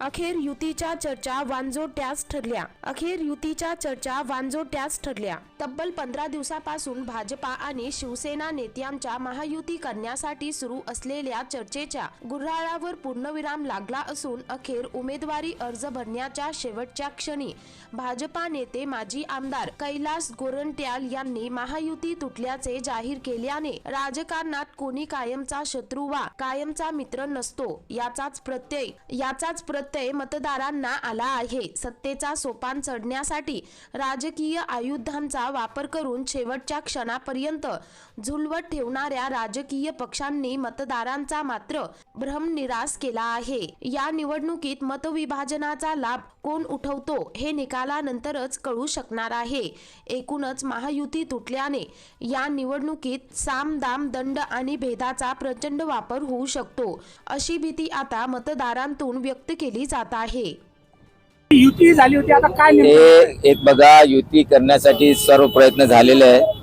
अखेर युतीच्या चर्चा वांजोट्याच ठरल्या. अखेर युतीच्या चर्चा वांजोट्याच ठरल्या. तब्बल पंधरा दिवसापासून भाजपा आणि शिवसेना नेत्यांच्या महायुती करण्यासाठी सुरू असलेल्या चर्चेच्या गुऱ्हाळावर पूर्णविराम लागला असून अखेर उमेदवारी अर्ज भरण्याच्या शेवटच्या क्षणी भाजपा नेते माजी आमदार कैलास गोरंट्याल यांनी महायुती तुटल्याचे जाहीर केल्याने राजकारणात कोणी कायमचा शत्रू वा कायमचा मित्र नसतो याचाच प्रत्यय याचाच प्रत्यय मतदारांना आला आहे. सत्तेचा सोपान चढण्यासाठी राजकीय आयुधांचा वापर करून शेवटच्या क्षणापर्यंत झुलवत ठेवणाऱ्या राजकीय पक्षांनी मतदारांचा मात्र भ्रमनिरास केला आहे. या निवडणुकीत मतविभाजनाचा लाभ कोण उठवतो हे निकालानंतरच कळू शकणार आहे. एकूणच महायुती तुटल्याने या निवडणुकीत साम दाम दंड आणि भेदाचा प्रचंड वापर होऊ शकतो. अशी भीती आता मतदारांतून व्यक्त केली जात आहे. युती झाली होती आता काय नेमकं? एक बघा युती करण्यासाठी सर्व प्रयत्न झालेले आहे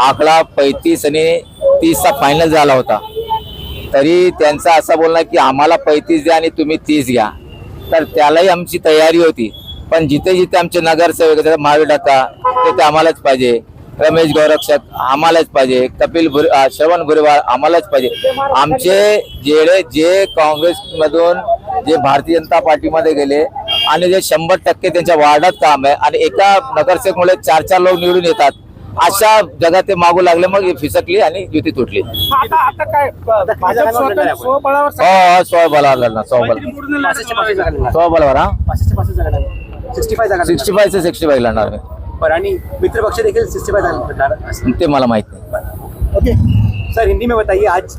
आकडा पैतीस आणि तीसचा फायनल झाला होता. तरी त्यांचा असा बोलणं की आम्हाला पैतीस द्या आणि तुम्ही तीस घ्या. तर त्यालाही आमची तयारी होती. पण जिथे जिथे आमचे नगरसेवक महावीर डक्का ते ते आम्हालाच पाहिजे. रमेश गौरक्षक आम्हालाच पाहिजे. कपिल भुर श्रवण भुरेवाळ आम्हालाच पाहिजे. आमचे जेडे जे काँग्रेसमधून जे भारतीय जनता पार्टीमध्ये गेले आणि जे शंभर टक्के त्यांच्या वार्डात काम आहे आणि एका नगरसेवकमुळे चार चार लोक निवडून येतात अशा जगात ते मागू लागले मग ही फिसकली आणि युती तुटली. हो आता आता काय भाजप स्वतः स्वबळावर हो सो बलावर लढणार सो बल काहीतरी निवडून लढणार. सो बलावर हा? पाचशे पाचशे जागा सिक्स्टी फाय ते सिक्स्टी फाय लढणार मी बरं आणि मित्र पक्ष देखील सिक्स्टी फाय ते मला माहीत नाही. ओके. सर हिंदी में बताइए आज